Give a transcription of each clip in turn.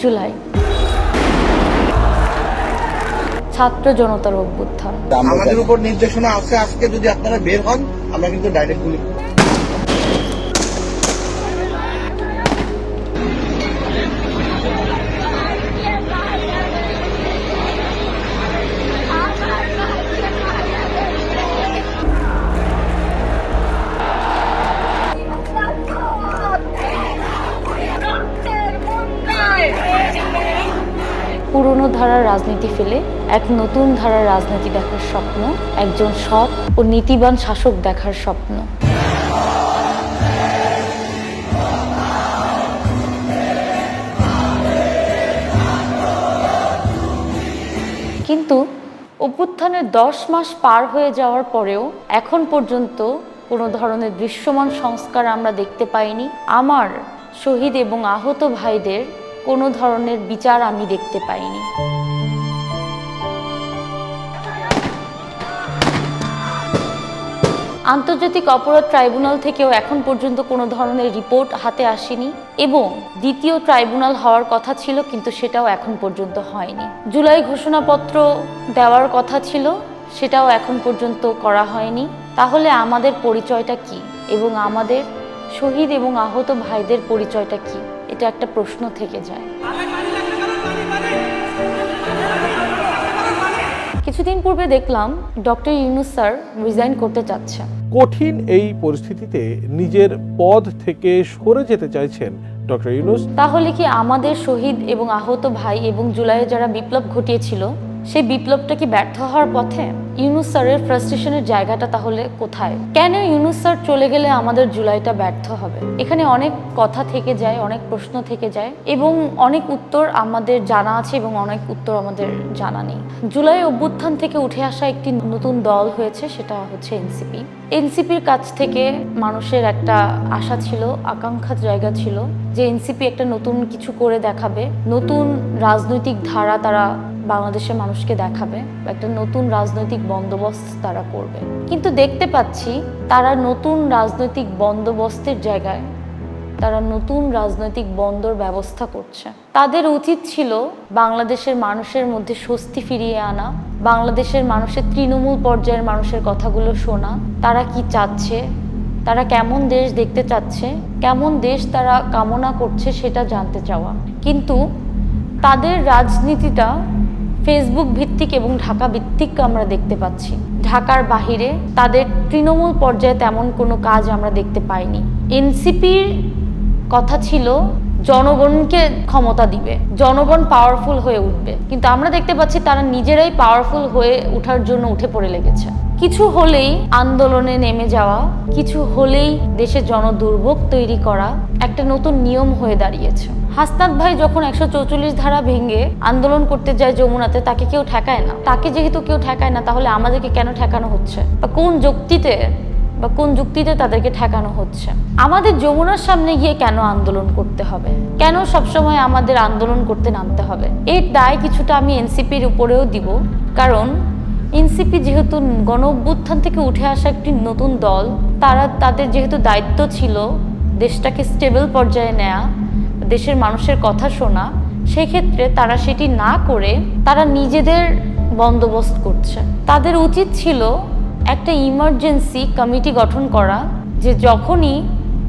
জুলাই। ছাত্র জনতার অভ্যুত্থান। আমাদের উপর নির্দেশনা আছে, আজকে যদি আপনারা বের হন, আমরা কিন্তু ডাইরেক্ট গুলি পুরনো ধারার রাজনীতি ফেলে এক নতুন ধারার রাজনীতি দেখার স্বপ্ন, একজন সৎ ও নীতিবান শাসক দেখার স্বপ্ন। কিন্তু অভ্যুত্থানের দশ মাস পার হয়ে যাওয়ার পরেও এখন পর্যন্ত কোনো ধরনের দৃশ্যমান সংস্কার আমরা দেখতে পাইনি। আমার শহীদ এবং আহত ভাইদের কোনো ধরনের বিচার আমি দেখতে পাইনি। আন্তর্জাতিক অপরাধ ট্রাইব্যুনাল থেকেও এখন পর্যন্ত কোনো ধরনের রিপোর্ট হাতে আসেনি এবং দ্বিতীয় ট্রাইব্যুনাল হওয়ার কথা ছিল কিন্তু সেটাও এখন পর্যন্ত হয়নি। জুলাই ঘোষণাপত্র দেওয়ার কথা ছিল, সেটাও এখন পর্যন্ত করা হয়নি। তাহলে আমাদের পরিচয়টা কি এবং আমাদের শহীদ এবং আহত ভাইদের পরিচয়টা কি? এটা একটা প্রশ্ন থেকে যায়। কিছুদিন পূর্বে দেখলাম ডক্টর ইউনুস স্যার রিজাইন করতে চাচ্ছে। কঠিন এই পরিস্থিতিতে নিজের পদ থেকে সরে যেতে চাইছেন ডক্টর ইউনুস। তাহলে কি আমাদের শহীদ এবং আহত ভাই এবং জুলাইয়ে যারা বিপ্লব ঘটিয়েছিল সেই বিপ্লবটা কি ব্যর্থ হওয়ার পথে? ইউনুস স্যারের ফ্রাস্ট্রেশনের জায়গাটা তাহলে কোথায়? কেন ইউনুস স্যার চলে গেলে আমাদের জুলাইটা ব্যর্থ হবে? এখানে অনেক কথা থেকে যায়, অনেক প্রশ্ন থেকে যায় এবং অনেক উত্তর আমাদের জানা আছে এবং অনেক উত্তর আমাদের জানা নেই। জুলাই অভ্যুত্থান থেকে উঠে আসা একটি নতুন দল হয়েছে, সেটা হচ্ছে এনসিপি এনসিপির কাছ থেকে মানুষের একটা আশা ছিল, আকাঙ্ক্ষার জায়গা ছিল যে এনসিপি একটা নতুন কিছু করে দেখাবে, নতুন রাজনৈতিক ধারা তারা বাংলাদেশের মানুষকে দেখাবে, একটা নতুন রাজনৈতিক বন্দোবস্ত তারা করবে। কিন্তু দেখতে পাচ্ছি তারা নতুন রাজনৈতিক বন্দোবস্তের জায়গায় তারা নতুন রাজনৈতিক বন্দর ব্যবস্থা করছে। তাদের উচিত ছিল বাংলাদেশের মানুষের মধ্যে স্বস্তি ফিরিয়ে আনা, বাংলাদেশের মানুষের তৃণমূল পর্যায়ের মানুষের কথাগুলো শোনা, তারা কি চাচ্ছে, তারা কেমন দেশ দেখতে চাচ্ছে, কেমন দেশ তারা কামনা করছে সেটা জানতে চাওয়া। কিন্তু তাদের রাজনীতিটা ফেসবুক ভিত্তিক এবং ঢাকা ভিত্তিক আমরা দেখতে পাচ্ছি। ঢাকার বাহিরে তাদের তৃণমূল পর্যায়ে তেমন কোনো কাজ আমরা দেখতে পাইনি। এনসিপির কথা ছিল, জনগণকে ক্ষমতা দিবে, জনগণ পাওয়ারফুল হয়ে উঠবে। কিন্তু আমরা দেখতে পাচ্ছি তারা নিজেরাই পাওয়ারফুল হয়ে ওঠার জন্য উঠে পড়ে লেগেছে। কিছু হলেই আন্দোলনে নেমে যাওয়া, কিছু হলেই দেশে জনদুর্ভোগ তৈরি করা একটা নতুন নিয়ম হয়ে দাঁড়িয়েছে। হাসনাত ভাই যখন একশো চৌচল্লিশ ধারা ভেঙে আন্দোলন করতে যায় যমুনাতে, তাকে কেউ ঠেকায় না। তাকে যেহেতু কেউ ঠেকায় না, তাহলে আমাদেরকে কেন ঠেকানো হচ্ছে? বা কোন যুক্তিতে, বা কোন যুক্তিতে তাদেরকে ঠেকানো হচ্ছে? আমাদের যমুনার সামনে গিয়ে কেন আন্দোলন করতে হবে? কেন সবসময় আমাদের আন্দোলন করতে নামতে হবে? এর দায় কিছুটা আমি এনসিপির উপরেও দিব, কারণ এনসিপি যেহেতু গণ অভ্যুত্থান থেকে উঠে আসা একটি নতুন দল, তারা তাদের যেহেতু দায়িত্ব ছিল দেশটাকে স্টেবল পর্যায়ে নেয়া, দেশের মানুষের কথা শোনা, সেক্ষেত্রে তারা সেটি না করে তারা নিজেদের বন্দোবস্ত করছে। তাদের উচিত ছিল একটা ইমার্জেন্সি কমিটি গঠন করা, যে যখনই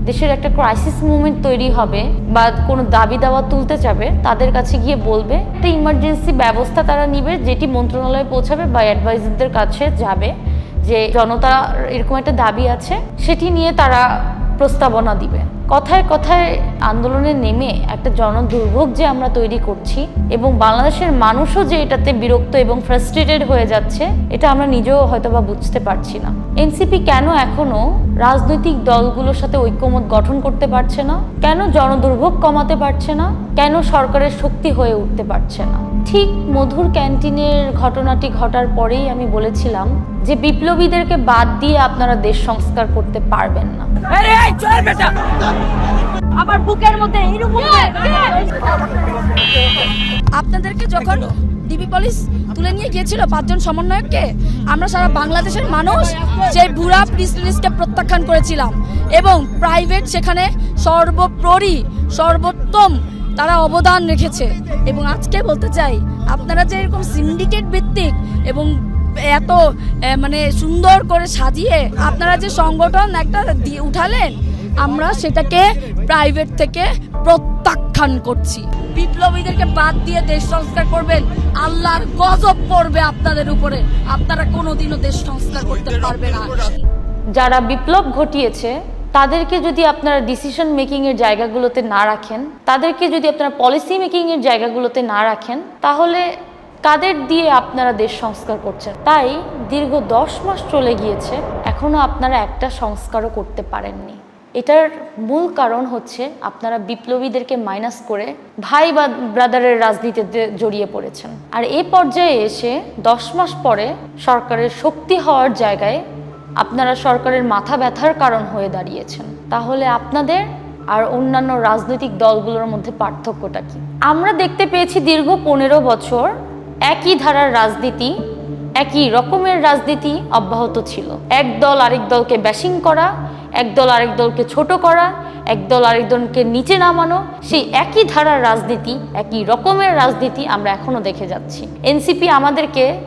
দেশের একটা ক্রাইসিস মুভমেন্ট তৈরি হবে বা কোনো দাবি দাওয়া তুলতে যাবে, তাদের কাছে গিয়ে বলবে, একটা ইমার্জেন্সি ব্যবস্থা তারা নিবে, যেটি মন্ত্রণালয়ে পৌঁছাবে বা অ্যাডভাইজারদের কাছে যাবে যে জনতা এরকম একটা দাবি আছে, সেটি নিয়ে তারা প্রস্তাবনা দিবে। কথায় কথায় আন্দোলনে নেমে একটা জনদুর্ভোগ যে আমরা তৈরি করছি এবং বাংলাদেশের মানুষও যে এটাতে বিরক্ত এবং ফ্রাস্ট্রেটেড হয়ে যাচ্ছে, এটা আমরা নিজেও হয়তোবা বুঝতে পারছি না। এনসিপি কেন এখনও রাজনৈতিক দলগুলোর সাথে ঐক্যমত গঠন করতে পারছে না? কেন জনদুর্ভোগ কমাতে পারছে না? কেন সরকারের শক্তি হয়ে উঠতে পারছে না? ঠিক মধুর ক্যান্টিনের ঘটনাটি ঘটার পরেই আমি বলেছিলাম যে বিপ্লবীদেরকে বাদ দিয়ে আপনারা দেশ সংস্কার করতে পারবেন না। আরে এই চল বেটা! আমার বুকের মধ্যে এরকম আপনাদেরকে যখন ডিবি পুলিশ তুলে নিয়ে গিয়েছিল পাঁচজন সমন্বয়ককে আমরা সারা বাংলাদেশের মানুষ সেই বুড়া প্রিস লিস্টকে প্রত্যাখ্যান করেছিলাম এবং প্রাইভেট সেখানে সর্বোপরি সর্বোত্তম তারা অবদান রেখেছে। এবং আজকে বলতে চাই, আপনারা যে এরকম সিন্ডিকেট ভিত্তিক এবং এত মানে সুন্দর করে সাজিয়ে আপনারা যে সংগঠন একটা দিয়ে উঠালেন, আমরা সেটাকে প্রাইভেট থেকে প্রত্যাখ্যান করছি। বিপ্লবীদেরকে বাদ দিয়ে দেশ সংস্কার করবেন, আল্লাহর গজব পড়বে আপনাদের উপরে। আপনারা কোনোদিনও দেশ সংস্কার করতে পারবে না। যারা বিপ্লব ঘটিয়েছে তাদেরকে যদি আপনারা ডিসিশন মেকিং এর জায়গাগুলোতে না রাখেন, তাদেরকে যদি আপনারা পলিসি মেকিং এর জায়গাগুলোতে না রাখেন, তাহলে কাদের দিয়ে আপনারা দেশ সংস্কার করছেন? তাই দীর্ঘ দশ মাস চলে গিয়েছে, এখনও আপনারা একটা সংস্কারও করতে পারেননি। এটার মূল কারণ হচ্ছে আপনারা বিপ্লবীদেরকে মাইনাস করে ভাই বা ব্রাদারের রাজনীতিতে জড়িয়ে পড়েছেন। আর এ পর্যায়ে এসে দশ মাস পরে সরকারের শক্তি হওয়ার জায়গায় আপনারা সরকারের মাথা ব্যথার কারণ হয়ে দাঁড়িয়েছেন। তাহলে আপনাদের আর অন্যান্য রাজনৈতিক দলগুলোর মধ্যে পার্থক্যটা কি? আমরা দেখতে পেয়েছি দীর্ঘ পনেরো বছর একই ধারার রাজনীতি, একই রকমের রাজনীতি অব্যাহত ছিল। এক দল আরেক দলকে ব্যাশিং করা, এক দল আরেক দলকে ছোট করা, এক দল আরেক দলকে নিচে নামানো, সেই একই ধারার রাজনীতি, একই রকমের রাজনীতি আমরা এখনও দেখে যাচ্ছি। এনসিপি আমাদেরকে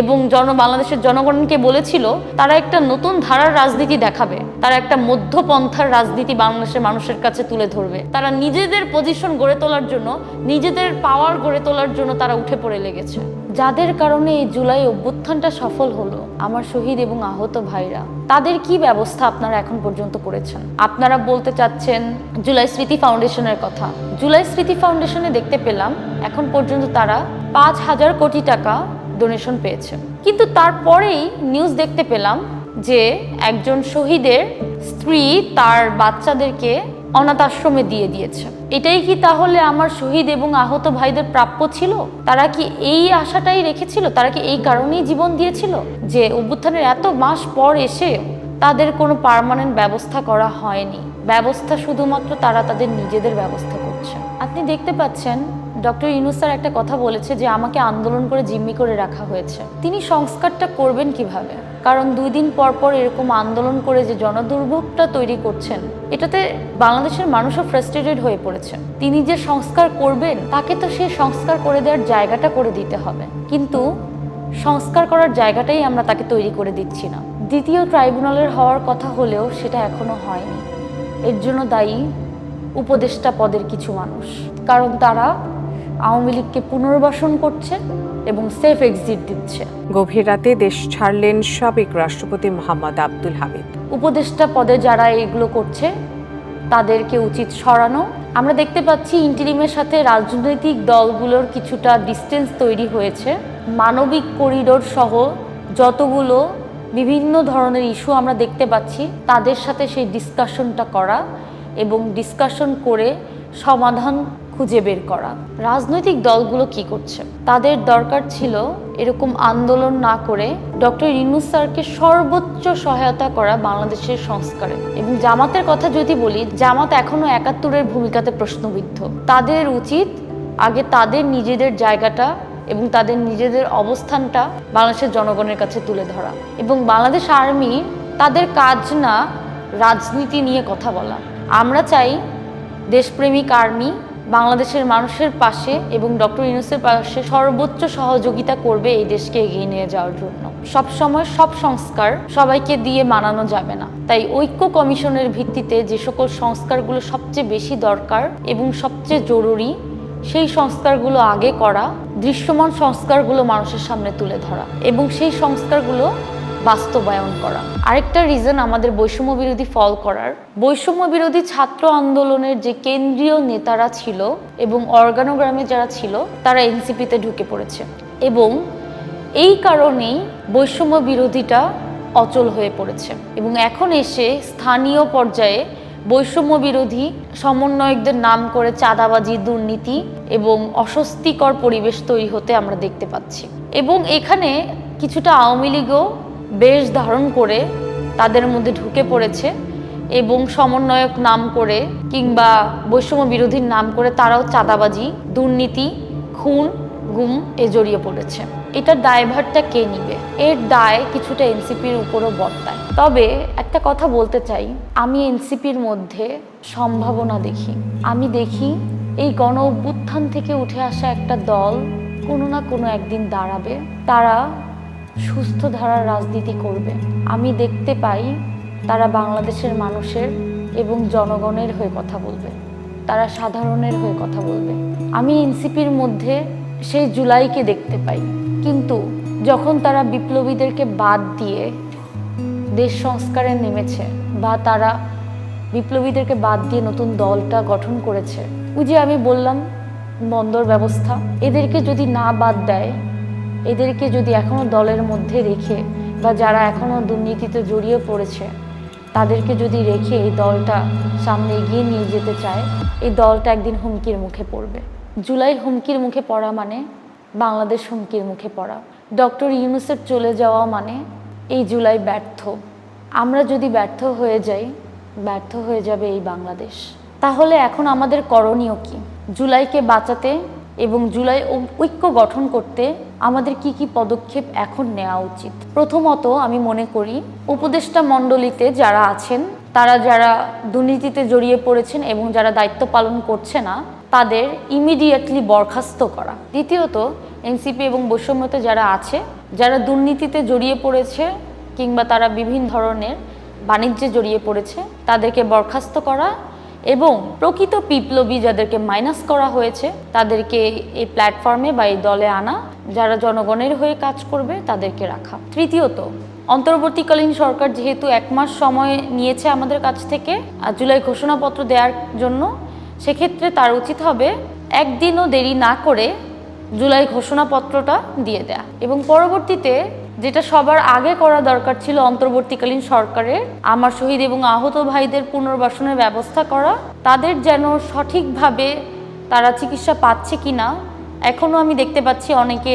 এবং জন বাংলাদেশের জনগণকে বলেছিল, তারা একটা নতুন ধারার রাজনীতি দেখাবে। তারা একটা মধ্যপন্থার রাজনীতি বাংলাদেশের মানুষের কাছে তুলে ধরবে। তারা নিজেদের পজিশন গড়ে তোলার জন্য, নিজেদের পাওয়ার গড়ে তোলার জন্য তারা উঠে পড়ে লেগেছে। যাদের কারণে এই জুলাই অভ্যুত্থানটা সফল হলো, আমার শহীদ এবং আহত ভাইরা, তাদের কি ব্যবস্থা আপনারা এখন পর্যন্ত করেছেন? আপনারা বলতে চাচ্ছেন, জুলাই স্মৃতি ফাউন্ডেশনের কথা। জুলাই স্মৃতি ফাউন্ডেশনে দেখতে পেলাম, এখন পর্যন্ত তারা পাঁচ হাজার কোটি টাকা ডোনেশন পেয়েছে। কিন্তু তারপরেই নিউজ দেখতে পেলাম যে একজন শহীদের স্ত্রী তার বাচ্চাদেরকে অনাথ আশ্রমে দিয়ে দিয়েছে। এটাই কি তাহলে আমার শহীদ এবং আহত ভাইদের প্রাপ্য ছিল? তারা কি এই আশাটাই রেখেছিল? তারা কি এই কারণেই জীবন দিয়েছিল? যে অভ্যুত্থানের এত মাস পর এসে তাদের কোনো পার্মানেন্ট ব্যবস্থা করা হয়নি। ব্যবস্থা শুধুমাত্র তারা তাদের নিজেদের ব্যবস্থা করছে। আপনি দেখতে পাচ্ছেন ডক্টর ইউনুস স্যার একটা কথা বলেছে যে আমাকে আন্দোলন করে জিম্মি করে রাখা হয়েছে। তিনি সংস্কারটা করবেন কীভাবে? কারণ দুই দিন পর পর এরকম আন্দোলন করে যে জনদুর্ভোগটা তৈরি করছেন, এটাতে বাংলাদেশের মানুষও ফ্রাস্ট্রেটেড হয়ে পড়েছে তিনি যে সংস্কার করবেন, তাকে তো সেই সংস্কার করে দেওয়ার জায়গাটা করে দিতে হবে। কিন্তু সংস্কার করার জায়গাটাই আমরা তাকে তৈরি করে দিচ্ছি না। দ্বিতীয় ট্রাইব্যুনালের হওয়ার কথা হলেও সেটা এখনও হয়নি। এর জন্য দায়ী উপদেষ্টা পদের কিছু মানুষ। কারণ তারা আওয়ামী লীগকে পুনর্বাসন করছে এবং সেফ এক্সিট দিচ্ছে। গভীর রাতে দেশ ছাড়লেন সাবেক রাষ্ট্রপতি মোহাম্মদ আব্দুল হামিদ। উপদেষ্টা পদে যারা এগুলো করছে তাদেরকে উচিত সরানো। আমরা দেখতে পাচ্ছি ইন্টিরিমের সাথে রাজনৈতিক দলগুলোর কিছুটা ডিস্টেন্স তৈরি হয়েছে। মানবিক করিডোর সহ যতগুলো বিভিন্ন ধরনের ইস্যু আমরা দেখতে পাচ্ছি তাদের সাথে সেই ডিসকাশনটা করা এবং ডিসকাশন করে সমাধান খুঁজে বের করা। রাজনৈতিক দলগুলো কি করছে? তাদের দরকার ছিল এরকম আন্দোলন না করে ডক্টর ইউনুস স্যারকে সর্বোচ্চ সহায়তা করা বাংলাদেশের সংস্কারে। এবং জামাতের কথা যদি বলি, জামাত এখনও একাত্তরের ভূমিকাতে প্রশ্নবিদ্ধ। তাদের উচিত আগে তাদের নিজেদের জায়গাটা এবং তাদের নিজেদের অবস্থানটা বাংলাদেশের জনগণের কাছে তুলে ধরা। এবং বাংলাদেশ আর্মি তাদের কাজ না রাজনীতি নিয়ে কথা বলা। আমরা চাই দেশপ্রেমিক আর্মি বাংলাদেশের মানুষের পাশে এবং ডক্টর ইউনুসের পাশে সর্বোচ্চ সহযোগিতা করবে এই দেশকে এগিয়ে নিয়ে যাওয়ার জন্য। সব সময় সব সংস্কার সবাইকে দিয়ে মানানো যাবে না। তাই ঐক্য কমিশনের ভিত্তিতে যে সকল সংস্কারগুলো সবচেয়ে বেশি দরকার এবং সবচেয়ে জরুরি, সেই সংস্কারগুলো আগে করা, দৃশ্যমান সংস্কারগুলো মানুষের সামনে তুলে ধরা এবং সেই সংস্কারগুলো বাস্তবায়ন করা। আরেকটা রিজন আমাদের বৈষম্য বিরোধী ফল করার। বৈষম্য বিরোধী ছাত্র আন্দোলনের যে কেন্দ্রীয় নেতারা ছিল এবং অর্গানোগ্রামে যারা ছিল, তারা এনসিপিতে ঢুকে পড়েছে। এবং এই কারণেই বৈষম্য বিরোধীটা অচল হয়ে পড়েছে। এবং এখন এসে স্থানীয় পর্যায়ে বৈষম্য বিরোধী সমন্বয়কদের নাম করে চাঁদাবাজি, দুর্নীতি এবং অস্বস্তিকর পরিবেশ তৈরি হতে আমরা দেখতে পাচ্ছি। এবং এখানে কিছুটা আওয়ামী লীগও বেশ ধারণ করে তাদের মধ্যে ঢুকে পড়েছে এবং সমন্বয়ক নাম করে কিংবা বৈষম্য বিরোধীর নাম করে তারাও চাঁদাবাজি, দুর্নীতি, খুন, গুম এ জড়িয়ে পড়েছে। এটার দায়ভারটা কে নিবে? এর দায় কিছুটা এনসিপির উপরও বর্তায়। তবে একটা কথা বলতে চাই, আমি এনসিপির মধ্যে সম্ভাবনা দেখি। আমি দেখি এই গণ অভ্যুত্থান থেকে উঠে আসা একটা দল কোনো না কোনো একদিন দাঁড়াবে। তারা সুস্থ ধারার রাজনীতি করবে। আমি দেখতে পাই তারা বাংলাদেশের মানুষের এবং জনগণের হয়ে কথা বলবে। তারা সাধারণের হয়ে কথা বলবে। আমি এনসিপির মধ্যে সেই জুলাইকে দেখতে পাই। কিন্তু যখন তারা বিপ্লবীদেরকে বাদ দিয়ে দেশ সংস্কারে নেমেছে বা তারা বিপ্লবীদেরকে বাদ দিয়ে নতুন দলটা গঠন করেছে, ওই যে আমি বললাম, বন্দর ব্যবস্থা, এদেরকে যদি না বাদ দেয় এদেরকে যদি এখনও দলের মধ্যে রেখে বা যারা এখনও দুর্নীতিতে জড়িয়ে পড়েছে, তাদেরকে যদি রেখে এই দলটা সামনে এগিয়ে নিয়ে যেতে চায়, এই দলটা একদিন হুমকির মুখে পড়বে। জুলাই হুমকির মুখে পড়া মানে বাংলাদেশ হুমকির মুখে পড়া। ডক্টর ইউনুসের চলে যাওয়া মানে এই জুলাই ব্যর্থ। আমরা যদি ব্যর্থ হয়ে যাই, ব্যর্থ হয়ে যাবে এই বাংলাদেশ। তাহলে এখন আমাদের করণীয় কি? জুলাইকে বাঁচাতে এবং জুলাই ঐক্য গঠন করতে আমাদের কি কি পদক্ষেপ এখন নেওয়া উচিত? প্রথমত আমি মনে করি, উপদেষ্টা মণ্ডলীতে যারা আছেন, তারা যারা দুর্নীতিতে জড়িয়ে পড়েছেন এবং যারা দায়িত্ব পালন করছে না, তাদের ইমিডিয়েটলি বরখাস্ত করা। দ্বিতীয়ত, এনসিপি এবং বৈষম্যতে যারা আছে, যারা দুর্নীতিতে জড়িয়ে পড়েছে কিংবা তারা বিভিন্ন ধরনের বাণিজ্যে জড়িয়ে পড়েছে, তাদেরকে বরখাস্ত করা এবং প্রকৃত বিপ্লবী যাদেরকে মাইনাস করা হয়েছে, তাদেরকে এই প্ল্যাটফর্মে বা এই দলে আনা, যারা জনগণের হয়ে কাজ করবে তাদেরকে রাখা। তৃতীয়ত, অন্তর্বর্তীকালীন সরকার যেহেতু এক মাস সময় নিয়েছে আমাদের কাছ থেকে জুলাই ঘোষণাপত্র দেওয়ার জন্য, সেক্ষেত্রে তার উচিত হবে একদিনও দেরি না করে জুলাই ঘোষণাপত্রটা দিয়ে দেয়া। এবং পরবর্তীতে যেটা সবার আগে করা দরকার ছিল অন্তর্বর্তীকালীন সরকারের, আমার শহীদ এবং আহত ভাইদের পুনর্বাসনের ব্যবস্থা করা, তাদের যেন সঠিকভাবে তারা চিকিৎসা পাচ্ছে কিনা, এখনও আমি দেখতে পাচ্ছি অনেকে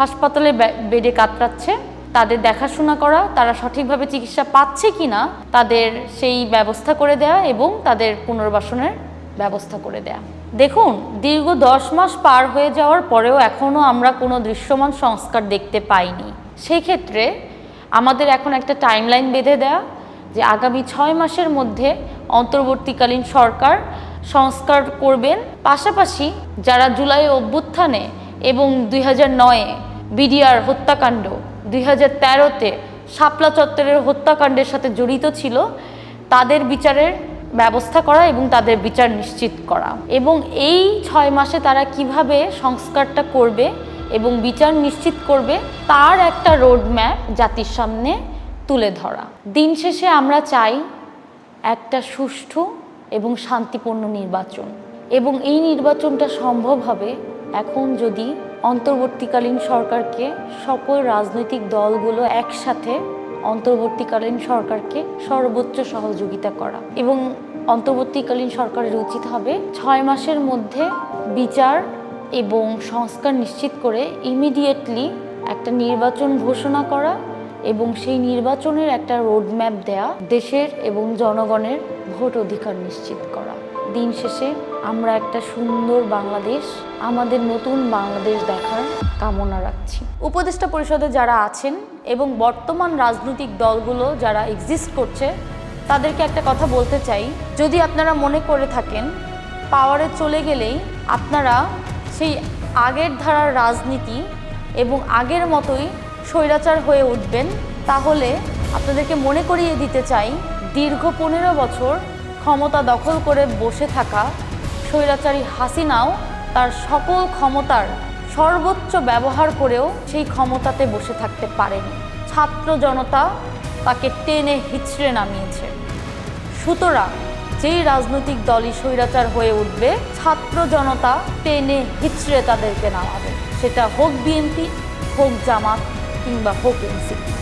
হাসপাতালে বেডে কাতরাচ্ছে, তাদের দেখাশোনা করা, তারা সঠিকভাবে চিকিৎসা পাচ্ছে কিনা, তাদের সেই ব্যবস্থা করে দেয়া এবং তাদের পুনর্বাসনের ব্যবস্থা করে দেয়া। দেখুন, দীর্ঘ দশ মাস পার হয়ে যাওয়ার পরেও এখনও আমরা কোনো দৃশ্যমান সংস্কার দেখতে পাইনি। সেই ক্ষেত্রে আমাদের এখন একটা টাইমলাইন বেঁধে দেয়া যে আগামী ছয় মাসের মধ্যে অন্তর্বর্তীকালীন সরকার সংস্কার করবেন। পাশাপাশি যারা জুলাই অভ্যুত্থানে এবং দুই হাজার নয়ে বিডিআর হত্যাকাণ্ড, দুই হাজার তেরোতে শাপলা চত্বরের হত্যাকাণ্ডের সাথে জড়িত ছিল, তাদের বিচারের ব্যবস্থা করা এবং তাদের বিচার নিশ্চিত করা। এবং এই ছয় মাসে তারা কীভাবে সংস্কারটা করবে এবং বিচার নিশ্চিত করবে তার একটা রোড ম্যাপ জাতির সামনে তুলে ধরা। দিন শেষে আমরা চাই একটা সুষ্ঠু এবং শান্তিপূর্ণ নির্বাচন। এবং এই নির্বাচনটা সম্ভব হবে এখন যদি অন্তর্বর্তীকালীন সরকারকে সকল রাজনৈতিক দলগুলো একসাথে অন্তর্বর্তীকালীন সরকারকে সর্বোচ্চ সহযোগিতা করা। এবং অন্তর্বর্তীকালীন সরকারের উচিত হবে ছয় মাসের মধ্যে বিচার এবং সংস্কার নিশ্চিত করে ইমিডিয়েটলি একটা নির্বাচন ঘোষণা করা এবং সেই নির্বাচনের একটা রোডম্যাপ দেয়া দেশের এবং জনগণের ভোট অধিকার নিশ্চিত করা। দিন শেষে আমরা একটা সুন্দর বাংলাদেশ, আমাদের নতুন বাংলাদেশ দেখার কামনা রাখছি। উপদেষ্টা পরিষদে যারা আছেন এবং বর্তমান রাজনৈতিক দলগুলো যারা এক্সিস্ট করছে, তাদেরকে একটা কথা বলতে চাই। যদি আপনারা মনে করে থাকেন পাওয়ারে চলে গেলেই আপনারা সেই আগের ধারার রাজনীতি এবং আগের মতোই স্বৈরাচার হয়ে উঠবেন, তাহলে আপনাদেরকে মনে করিয়ে দিতে চাই, দীর্ঘ পনেরো বছর ক্ষমতা দখল করে বসে থাকা স্বৈরাচারী হাসিনাও তার সকল ক্ষমতার সর্বোচ্চ ব্যবহার করেও সেই ক্ষমতাতে বসে থাকতে পারেনি। ছাত্র জনতা তাকে টেনে হিচড়ে নামিয়েছে। সুতরাং যেই রাজনৈতিক দলই স্বৈরাচার হয়ে উঠবে, ছাত্র জনতা টেনে হিচড়ে তাদেরকে নামাবে। সেটা হোক বিএনপি, হোক জামাত কিংবা হোক এনসিপি।